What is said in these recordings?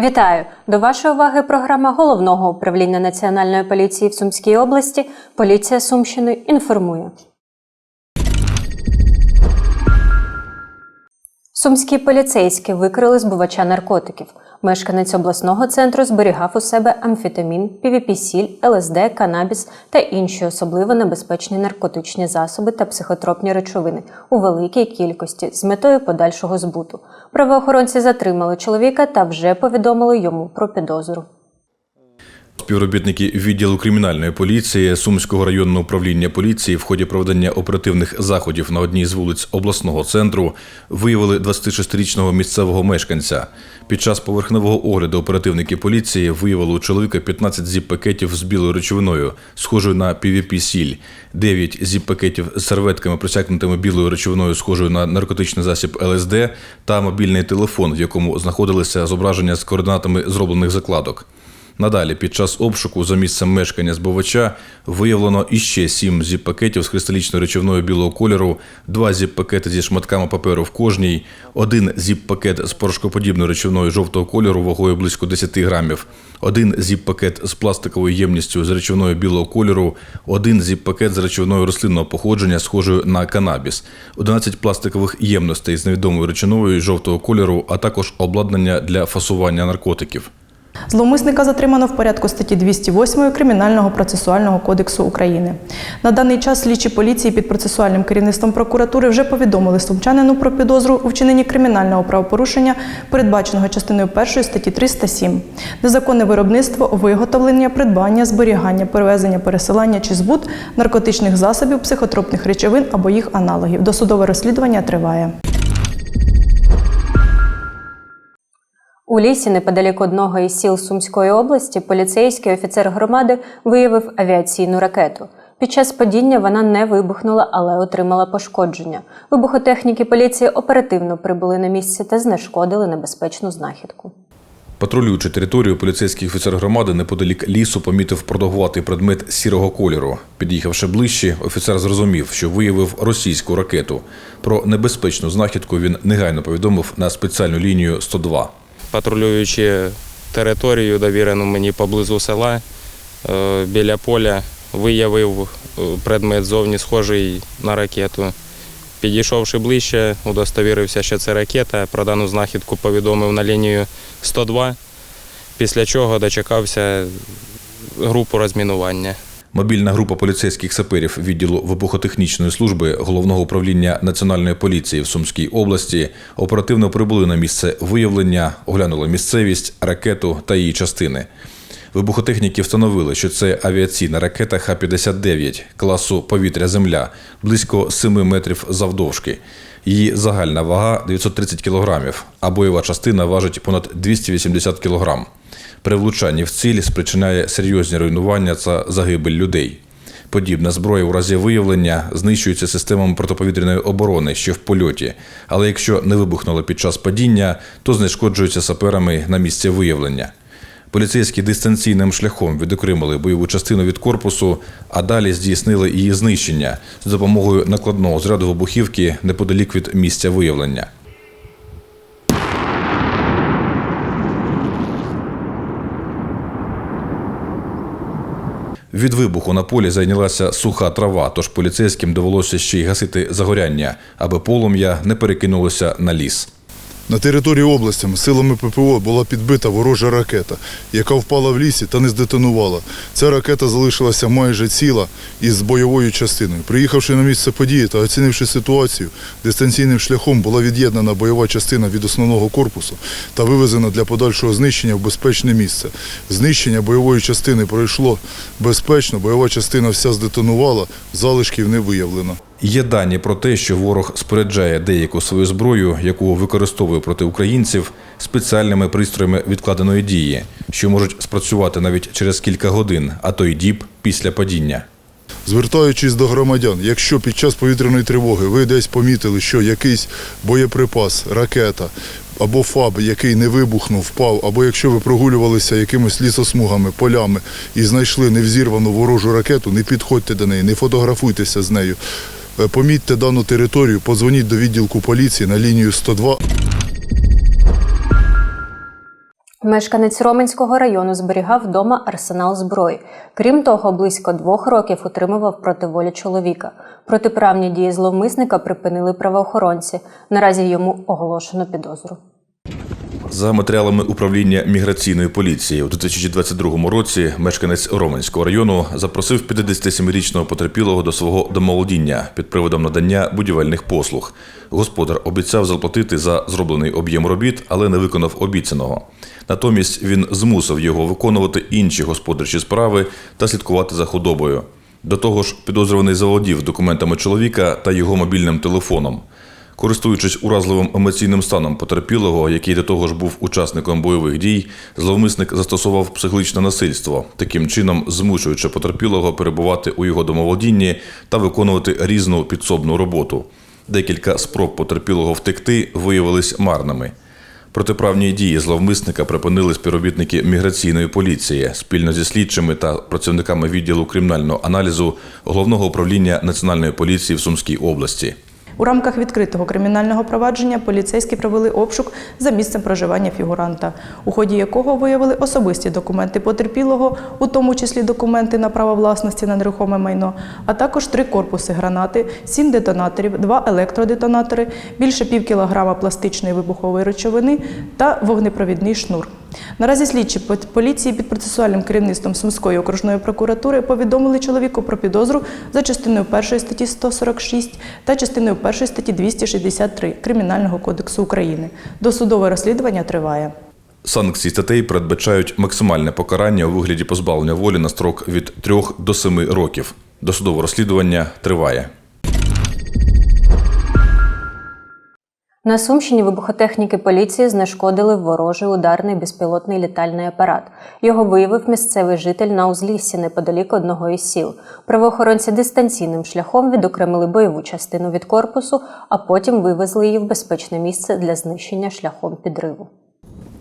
Вітаю! До вашої уваги програма головного управління Національної поліції в Сумській області. Поліція Сумщини інформує. Сумські поліцейські викрили збувача наркотиків. Мешканець обласного центру зберігав у себе амфетамін, півіпісіль, ЛСД, канабіс та інші особливо небезпечні наркотичні засоби та психотропні речовини у великій кількості з метою подальшого збуту. Правоохоронці затримали чоловіка та вже повідомили йому про підозру. Співробітники відділу кримінальної поліції Сумського районного управління поліції в ході проведення оперативних заходів на одній з вулиць обласного центру виявили 26-річного місцевого мешканця. Під час поверхневого огляду оперативники поліції виявили у чоловіка 15 зіп-пакетів з білою речовиною, схожою на PVP-сіль, 9 зіп-пакетів з серветками, просякнутими білою речовиною, схожою на наркотичний засіб ЛСД, та мобільний телефон, в якому знаходилися зображення з координатами зроблених закладок. Надалі, під час обшуку за місцем мешкання збувача виявлено іще сім зіп-пакетів з кристалічною речовною білого кольору, два зіп-пакети зі шматками паперу в кожній, один зіп-пакет з порошкоподібною речовною жовтого кольору вагою близько 10 грамів, один зіп-пакет з пластиковою ємністю з речовною білого кольору, один зіп-пакет з речовиною рослинного походження, схожою на канабіс, 11 пластикових ємностей з невідомою речовиною жовтого кольору, а також обладнання для фасування наркотиків. Зловмисника затримано в порядку статті 208 Кримінального процесуального кодексу України. На даний час слідчі поліції під процесуальним керівництвом прокуратури вже повідомили сумчанину про підозру у вчиненні кримінального правопорушення, передбаченого частиною 1 статті 307. Незаконне виробництво, виготовлення, придбання, зберігання, перевезення, пересилання чи збут наркотичних засобів, психотропних речовин або їх аналогів. Досудове розслідування триває. У лісі, неподалік одного із сіл Сумської області, поліцейський офіцер громади виявив авіаційну ракету. Під час падіння вона не вибухнула, але отримала пошкодження. Вибухотехніки поліції оперативно прибули на місце та знешкодили небезпечну знахідку. Патрулюючи територію, поліцейський офіцер громади неподалік лісу помітив продовгуватий предмет сірого кольору. Під'їхавши ближче, офіцер зрозумів, що виявив російську ракету. Про небезпечну знахідку він негайно повідомив на спеціальну лінію 102. Патрулюючи територію, довірену мені поблизу села, е, біля поля, виявив е, предмет зовні схожий на ракету. Підійшовши ближче, удостовірився, що це ракета. Про дану знахідку повідомив на лінію 102, після чого дочекався групу розмінування. Мобільна група поліцейських саперів відділу вибухотехнічної служби головного управління національної поліції в Сумській області оперативно прибули на місце виявлення, оглянули місцевість, ракету та її частини. Вибухотехніки встановили, що це авіаційна ракета Х-59 класу повітря-земля близько 7 метрів завдовжки. Її загальна вага 930 кг, а бойова частина важить понад 280 кг. При влучанні в ціль спричиняє серйозні руйнування та загибель людей. Подібна зброя у разі виявлення знищується системами протиповітряної оборони ще в польоті, але якщо не вибухнуло під час падіння, то знешкоджується саперами на місці виявлення. Поліцейські дистанційним шляхом відокремили бойову частину від корпусу, а далі здійснили її знищення з допомогою накладного зряду вибухівки неподалік від місця виявлення. Від вибуху на полі зайнялася суха трава, тож поліцейським довелося ще й гасити загоряння, аби полум'я не перекинулося на ліс. На території області силами ППО була підбита ворожа ракета, яка впала в лісі та не здетонувала. Ця ракета залишилася майже ціла із бойовою частиною. Приїхавши на місце події та оцінивши ситуацію, дистанційним шляхом була від'єднана бойова частина від основного корпусу та вивезена для подальшого знищення в безпечне місце. Знищення бойової частини пройшло безпечно, бойова частина вся здетонувала, залишків не виявлено. Є дані про те, що ворог споряджає деяку свою зброю, яку використовує проти українців, спеціальними пристроями відкладеної дії, що можуть спрацювати навіть через кілька годин, а то й діб після падіння. Звертаючись до громадян, якщо під час повітряної тривоги ви десь помітили, що якийсь боєприпас, ракета або ФАБ, який не вибухнув, впав, або якщо ви прогулювалися якимись лісосмугами, полями і знайшли невзірвану ворожу ракету, не підходьте до неї, не фотографуйтеся з нею. Е, Помітьте дану територію, подзвоніть до відділку поліції на лінію 102. Мешканець Роменського району зберігав вдома арсенал зброї. Крім того, близько двох років утримував проти волі чоловіка. Протиправні дії зловмисника припинили правоохоронці. Наразі йому оголошено підозру. За матеріалами управління міграційної поліції у 2022 році мешканець Роменського району запросив 57-річного потерпілого до свого домоволодіння під приводом надання будівельних послуг. Господар обіцяв заплатити за зроблений об'єм робіт, але не виконав обіцяного. Натомість він змусив його виконувати інші господарчі справи та слідкувати за худобою. До того ж, підозрюваний заволодів документами чоловіка та його мобільним телефоном. Користуючись уразливим емоційним станом потерпілого, який до того ж був учасником бойових дій, зловмисник застосував психологічне насильство, таким чином змушуючи потерпілого перебувати у його домоволодінні та виконувати різну підсобну роботу. Декілька спроб потерпілого втекти виявились марними. Протиправні дії зловмисника припинили співробітники міграційної поліції спільно зі слідчими та працівниками відділу кримінального аналізу головного управління національної поліції в Сумській області. У рамках відкритого кримінального провадження поліцейські провели обшук за місцем проживання фігуранта, у ході якого виявили особисті документи потерпілого, у тому числі документи на право власності на нерухоме майно, а також три корпуси гранати, сім детонаторів, два електродетонатори, більше пів кілограма пластичної вибухової речовини та вогнепровідний шнур. Наразі слідчі поліції під процесуальним керівництвом Сумської окружної прокуратури повідомили чоловіку про підозру за частиною 1 статті 146 та частиною 1 статті 263 Кримінального кодексу України. Досудове розслідування триває. Санкції статей передбачають максимальне покарання у вигляді позбавлення волі на строк від 3 до 7 років. Досудове розслідування триває. На Сумщині вибухотехніки поліції знешкодили ворожий ударний безпілотний літальний апарат. Його виявив місцевий житель на узліссі неподалік одного із сіл. Правоохоронці дистанційним шляхом відокремили бойову частину від корпусу, а потім вивезли її в безпечне місце для знищення шляхом підриву.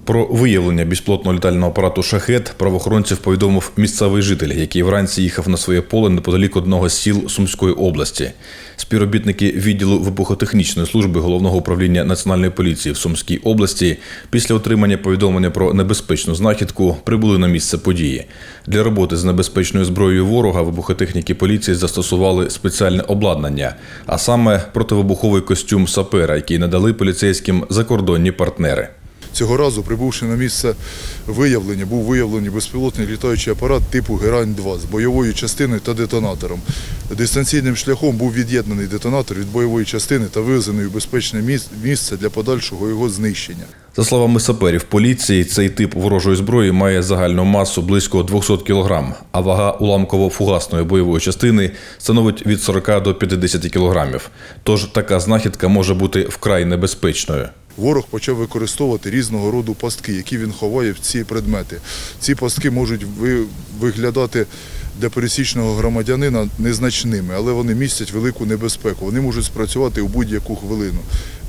Про виявлення безпілотного літального апарату шахет правоохоронців повідомив місцевий житель, який вранці їхав на своє поле неподалік одного з сіл Сумської області. Співробітники відділу вибухотехнічної служби головного управління національної поліції в Сумській області після отримання повідомлення про небезпечну знахідку прибули на місце події. Для роботи з небезпечною зброєю ворога вибухотехніки поліції застосували спеціальне обладнання, а саме противибуховий костюм сапера, який надали поліцейським закордонні партнери. Цього разу, прибувши на місце виявлення, був виявлений безпілотний літаючий апарат типу Герань-2 з бойовою частиною та детонатором. Дистанційним шляхом був від'єднаний детонатор від бойової частини та вивезений у безпечне місце для подальшого його знищення. За словами саперів поліції, цей тип ворожої зброї має загальну масу близько 200 кг, а вага уламково-фугасної бойової частини становить від 40 до 50 кг. Тож така знахідка може бути вкрай небезпечною. Ворог почав використовувати різного роду пастки, які він ховає в ці предмети. Ці пастки можуть виглядати для пересічного громадянина незначними, але вони містять велику небезпеку. Вони можуть спрацювати у будь-яку хвилину.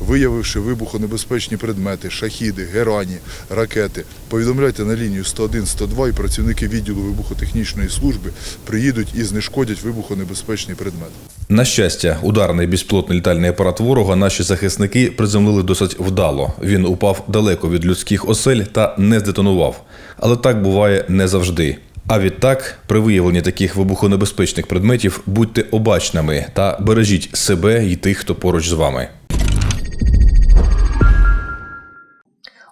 Виявивши вибухонебезпечні предмети, шахіди, герані, ракети, повідомляйте на лінію 101-102 і працівники відділу вибухотехнічної служби приїдуть і знешкодять вибухонебезпечний предмет. На щастя, ударний безпілотний літальний апарат ворога наші захисники приземлили досить вдало. Він упав далеко від людських осель та не здетонував. Але так буває не завжди. А відтак, при виявленні таких вибухонебезпечних предметів будьте обачними та бережіть себе і тих, хто поруч з вами.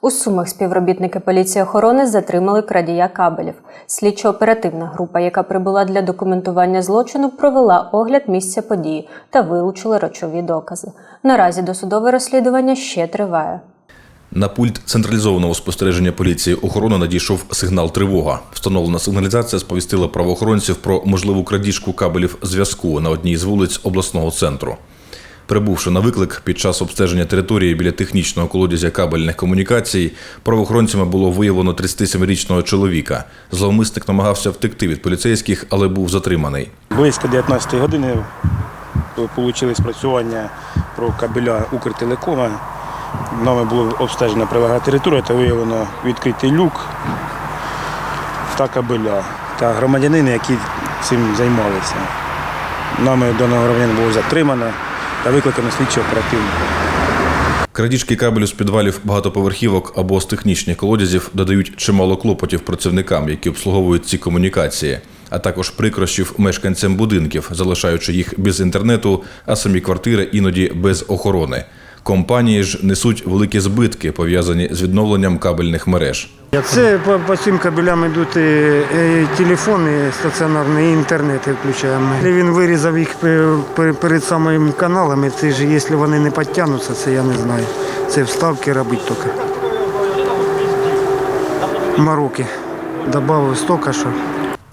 У Сумах співробітники поліції охорони затримали крадія кабелів. Слідчо-оперативна група, яка прибула для документування злочину, провела огляд місця події та вилучила речові докази. Наразі досудове розслідування ще триває. На пульт централізованого спостереження поліції охорони надійшов сигнал тривога. Встановлена сигналізація сповістила правоохоронців про можливу крадіжку кабелів зв'язку на одній з вулиць обласного центру. Прибувши на виклик під час обстеження території біля технічного колодязя кабельних комунікацій, правоохоронцями було виявлено 37-річного чоловіка. Зловмисник намагався втекти від поліцейських, але був затриманий. Близько 19 години отримали спрацювання про кабеля Укртелекома. Нами було обстежена прилегла територія та виявлено відкритий люк та кабеля та громадянини, які цим займалися. Нами даного громадянина було затримано та викликано слідчо оперативно. Крадіжки кабелю з підвалів багатоповерхівок або з технічних колодязів додають чимало клопотів працівникам, які обслуговують ці комунікації, а також прикрощів мешканцям будинків, залишаючи їх без інтернету, а самі квартири іноді без охорони. Компанії ж несуть великі збитки, пов'язані з відновленням кабельних мереж. Це по, по цим кабелям йдуть телефони стаціонарні, і інтернети включаємо. Він вирізав їх пе- пе- перед самими каналами, це ж якщо вони не підтягнуться, це я не знаю. Це вставки робити тільки. Мароки. Добавив стока, що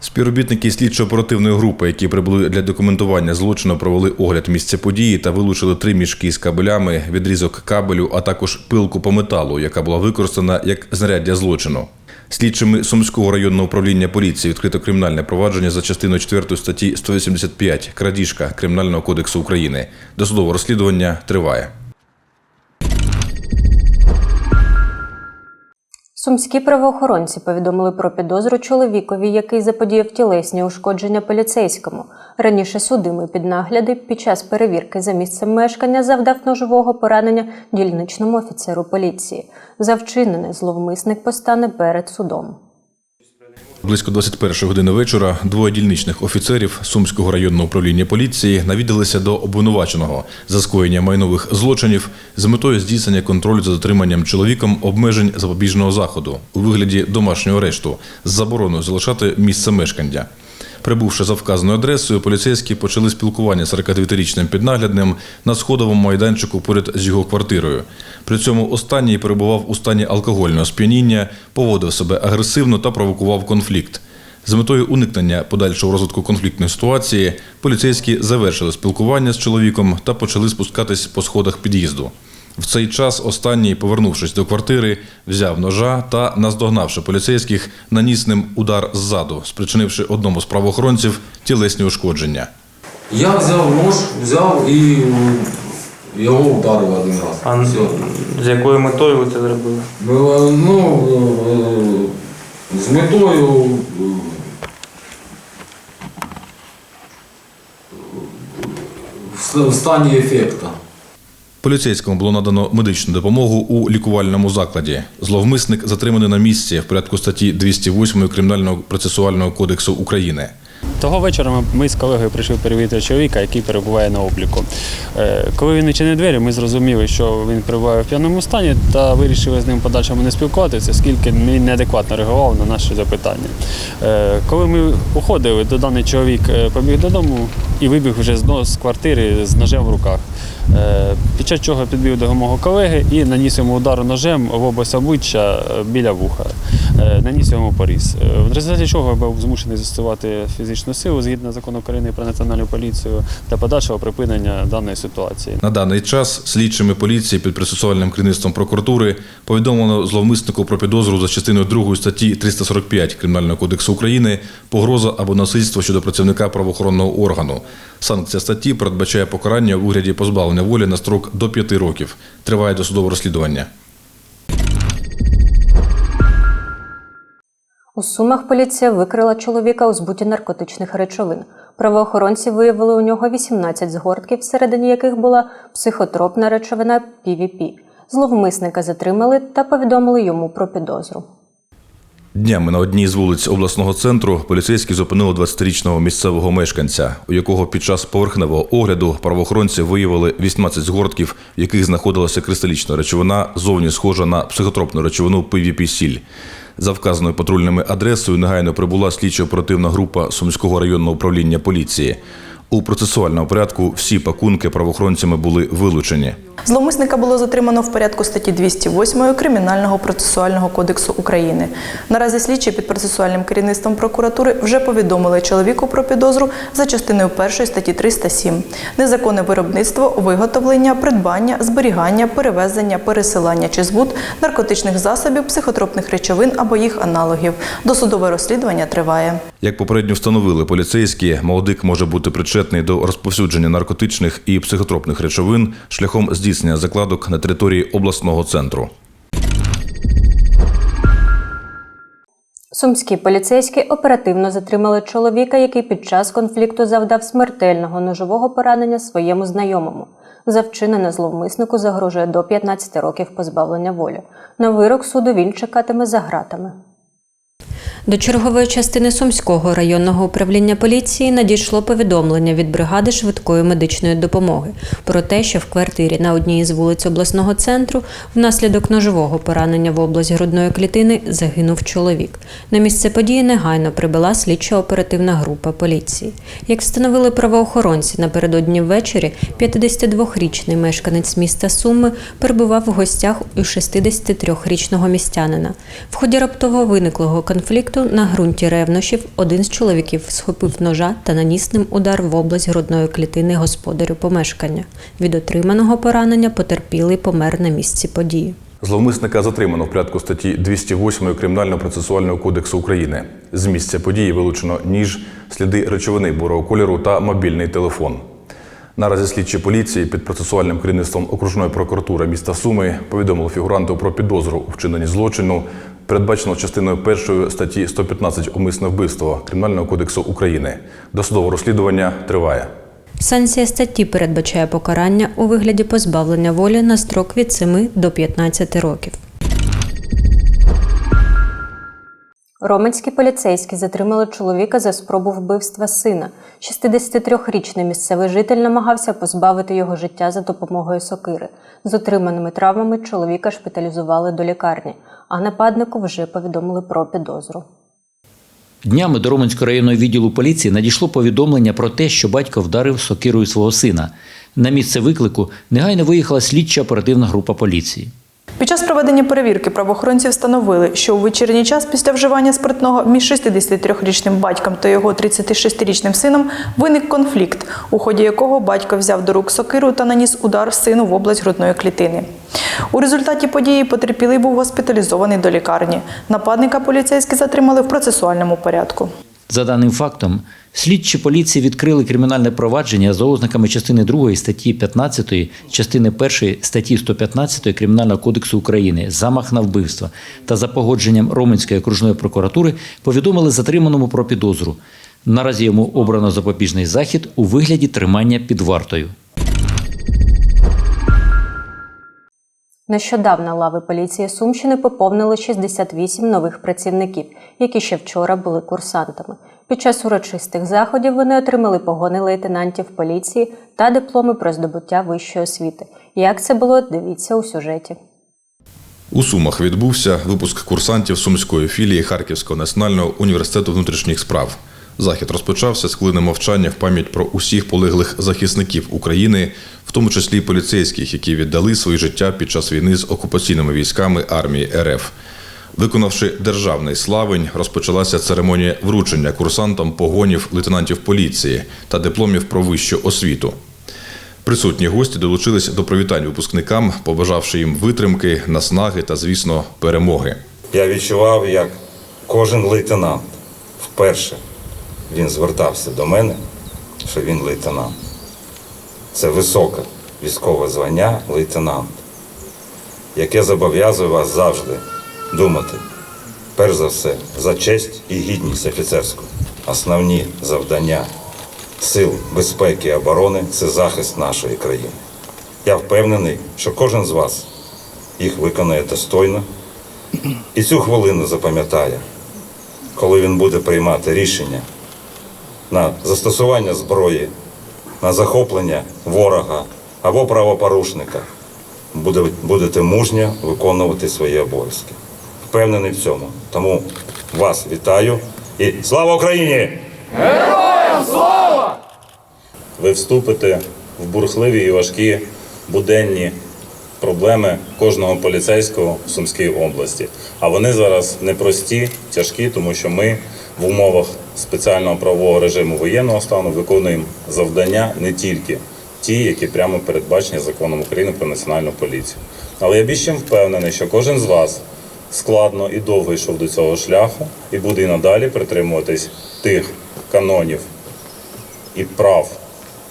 Співробітники слідчо-оперативної групи, які прибули для документування злочину, провели огляд місця події та вилучили три мішки з кабелями, відрізок кабелю, а також пилку по металу, яка була використана як знаряддя злочину. Слідчими Сумського районного управління поліції відкрито кримінальне провадження за частиною 4 статті 185 крадіжка Кримінального кодексу України. Досудове розслідування триває. Сумські правоохоронці повідомили про підозру чоловікові, який заподіяв тілесні ушкодження поліцейському. Раніше судимий під нагляди під час перевірки за місцем мешкання завдав ножового поранення дільничному офіцеру поліції. За вчинене зловмисник постане перед судом. Близько 21 години вечора двоє дільничних офіцерів Сумського районного управління поліції навідалися до обвинуваченого за скоєння майнових злочинів з метою здійснення контролю за дотриманням чоловіком обмежень запобіжного заходу у вигляді домашнього арешту з забороною залишати місце мешкання. Прибувши за вказаною адресою, поліцейські почали спілкування з 49-річним піднаглядним на сходовому майданчику поряд з його квартирою. При цьому останній перебував у стані алкогольного сп'яніння, поводив себе агресивно та провокував конфлікт. З метою уникнення подальшого розвитку конфліктної ситуації поліцейські завершили спілкування з чоловіком та почали спускатись по сходах під'їзду. В цей час останній, повернувшись до квартири, взяв ножа та, наздогнавши поліцейських, наніс ним удар ззаду, спричинивши одному з правоохоронців тілесні ушкодження. Я взяв нож, взяв і його ударив один раз. А Все. з якою метою ви це зробили? Ну, е, з метою е, в стані ефекту. Поліцейському було надано медичну допомогу у лікувальному закладі. Зловмисник затриманий на місці в порядку статті 208 Кримінального процесуального кодексу України. Того вечора ми, з колегою прийшли перевірити чоловіка, який перебуває на обліку. Е, коли він відчинив двері, ми зрозуміли, що він перебуває в п'яному стані та вирішили з ним подальшому не спілкуватися, оскільки він неадекватно реагував на наші запитання. Е, коли ми уходили, то даний чоловік е, побіг додому і вибіг вже з, квартири з ножем в руках. Під час чого підбив до мого колеги і наніс йому удар ножем в область обличчя біля вуха. Наніс йому поріз. В результаті чого я був змушений застосувати фізичну силу згідно закону України про національну поліцію та подальшого припинення даної ситуації. На даний час слідчими поліції під процесуальним керівництвом прокуратури повідомлено зловмиснику про підозру за частиною 2 статті 345 Кримінального кодексу України погроза або насильство щодо працівника правоохоронного органу. Санкція статті передбачає покарання у вигляді позбавлення волі на строк до 5 років. Триває досудове розслідування. У Сумах поліція викрила чоловіка у збуті наркотичних речовин. Правоохоронці виявили у нього 18 згортків, всередині яких була психотропна речовина PVP. Зловмисника затримали та повідомили йому про підозру. Днями на одній з вулиць обласного центру поліцейські зупинили 20-річного місцевого мешканця, у якого під час поверхневого огляду правоохоронці виявили 18 згортків, в яких знаходилася кристалічна речовина, зовні схожа на психотропну речовину PVP-сіль. За вказаною патрульними адресою негайно прибула слідчо-оперативна група Сумського районного управління поліції. У процесуальному порядку всі пакунки правоохоронцями були вилучені. Зловмисника було затримано в порядку статті 208 Кримінального процесуального кодексу України. Наразі слідчі під процесуальним керівництвом прокуратури вже повідомили чоловіку про підозру за частиною 1 статті 307 незаконне виробництво, виготовлення, придбання, зберігання, перевезення, пересилання чи збут наркотичних засобів, психотропних речовин або їх аналогів. Досудове розслідування триває. Як попередньо встановили поліцейські, молодик може бути причетний до розповсюдження наркотичних і психотропних речовин шляхом здійснення закладок на території обласного центру. Сумські поліцейські оперативно затримали чоловіка, який під час конфлікту завдав смертельного ножового поранення своєму знайомому. За вчинене зловмиснику загрожує до 15 років позбавлення волі. На вирок суду він чекатиме за ґратами. До чергової частини Сумського районного управління поліції надійшло повідомлення від бригади швидкої медичної допомоги про те, що в квартирі на одній із вулиць обласного центру внаслідок ножового поранення в область грудної клітини загинув чоловік. На місце події негайно прибула слідчо-оперативна група поліції. Як встановили правоохоронці, напередодні ввечері 52-річний мешканець міста Суми перебував в гостях у 63-річного містянина. В ході раптово виниклого конфлікту на ґрунті ревнощів один з чоловіків схопив ножа та наніс ним удар в область грудної клітини господарю помешкання. Від отриманого поранення потерпілий помер на місці події. Зловмисника затримано в порядку статті 208 Кримінально-процесуального кодексу України. З місця події вилучено ніж, сліди речовини бурого кольору та мобільний телефон. Наразі слідчі поліції під процесуальним керівництвом окружної прокуратури міста Суми повідомили фігуранту про підозру у вчиненні злочину, передбачено частиною першої статті 115 умисне вбивство Кримінального кодексу України. Досудове розслідування триває. Санкція статті передбачає покарання у вигляді позбавлення волі на строк від 7 до 15 років. Роменські поліцейські затримали чоловіка за спробу вбивства сина. 63-річний місцевий житель намагався позбавити його життя за допомогою сокири. З отриманими травмами чоловіка шпиталізували до лікарні, а нападнику вже повідомили про підозру. Днями до Роменського районного відділу поліції надійшло повідомлення про те, що батько вдарив сокирою свого сина. На місце виклику негайно виїхала слідча оперативна група поліції. Під час проведення перевірки правоохоронці встановили, що у вечірній час після вживання спиртного між 63-річним батьком та його 36-річним сином виник конфлікт, у ході якого батько взяв до рук сокиру та наніс удар сину в область грудної клітини. У результаті події потерпілий був госпіталізований до лікарні. Нападника поліцейські затримали в процесуальному порядку. За даним фактом, слідчі поліції відкрили кримінальне провадження за ознаками частини 2 статті 15, частини 1 статті 115 Кримінального кодексу України замах на вбивство та за погодженням Роменської окружної прокуратури повідомили затриманому про підозру. Наразі йому обрано запобіжний захід у вигляді тримання під вартою. Нещодавно лави поліції Сумщини поповнили 68 нових працівників, які ще вчора були курсантами. Під час урочистих заходів вони отримали погони лейтенантів поліції та дипломи про здобуття вищої освіти. Як це було, дивіться у сюжеті. У Сумах відбувся випуск курсантів сумської філії Харківського національного університету внутрішніх справ. Захід розпочався з хвилини мовчання в пам'ять про усіх полеглих захисників України, в тому числі поліцейських, які віддали своє життя під час війни з окупаційними військами армії РФ. Виконавши державний славень, розпочалася церемонія вручення курсантам погонів лейтенантів поліції та дипломів про вищу освіту. Присутні гості долучились до привітань випускникам, побажавши їм витримки, наснаги та, звісно, перемоги. Я відчував, як кожен лейтенант вперше він звертався до мене, що він лейтенант. Це високе військове звання лейтенант, яке зобов'язує вас завжди думати, перш за все, за честь і гідність офіцерську. Основні завдання сил безпеки і оборони це захист нашої країни. Я впевнений, що кожен з вас їх виконає достойно і цю хвилину запам'ятає, коли він буде приймати рішення на застосування зброї, на захоплення ворога або правопорушника, будете мужньо виконувати свої обов'язки. Впевнений в цьому. Тому вас вітаю і слава Україні! Героям слава! ви вступите в бурхливі і важкі буденні проблеми кожного поліцейського в Сумській області. А вони зараз непрості, тяжкі, тому що ми в умовах спеціального правового режиму воєнного стану виконуємо завдання не тільки ті, які прямо передбачені законом України про національну поліцію. Але я більш чим впевнений, що кожен з вас складно і довго йшов до цього шляху і буде і надалі притримуватись тих канонів і прав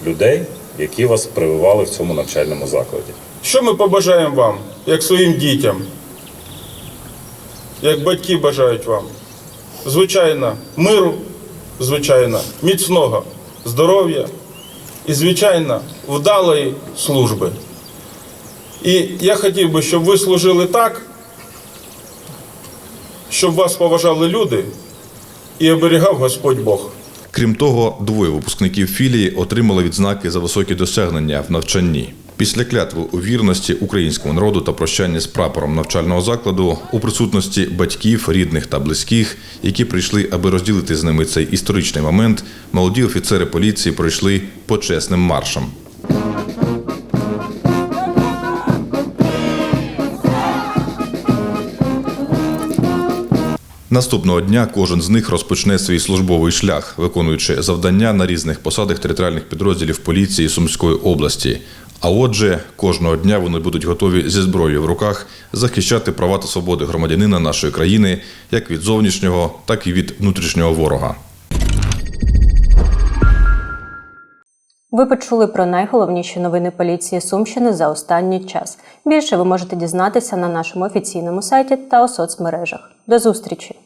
людей, які вас прививали в цьому навчальному закладі. Що ми побажаємо вам, як своїм дітям, як батьки бажають вам? Звичайно, миру, звичайно, міцного здоров'я і, звичайно, вдалої служби. І я хотів би, щоб ви служили так, щоб вас поважали люди і оберігав Господь Бог. Крім того, двоє випускників філії отримали відзнаки за високі досягнення в навчанні. Після клятви у вірності українському народу та прощання з прапором навчального закладу у присутності батьків, рідних та близьких, які прийшли, аби розділити з ними цей історичний момент, молоді офіцери поліції пройшли почесним маршем. Наступного дня кожен з них розпочне свій службовий шлях, виконуючи завдання на різних посадах територіальних підрозділів поліції Сумської області. А отже, кожного дня вони будуть готові зі зброєю в руках захищати права та свободи громадянина нашої країни як від зовнішнього, так і від внутрішнього ворога. Ви почули про найголовніші новини поліції Сумщини за останній час. Більше ви можете дізнатися на нашому офіційному сайті та у соцмережах. До зустрічі!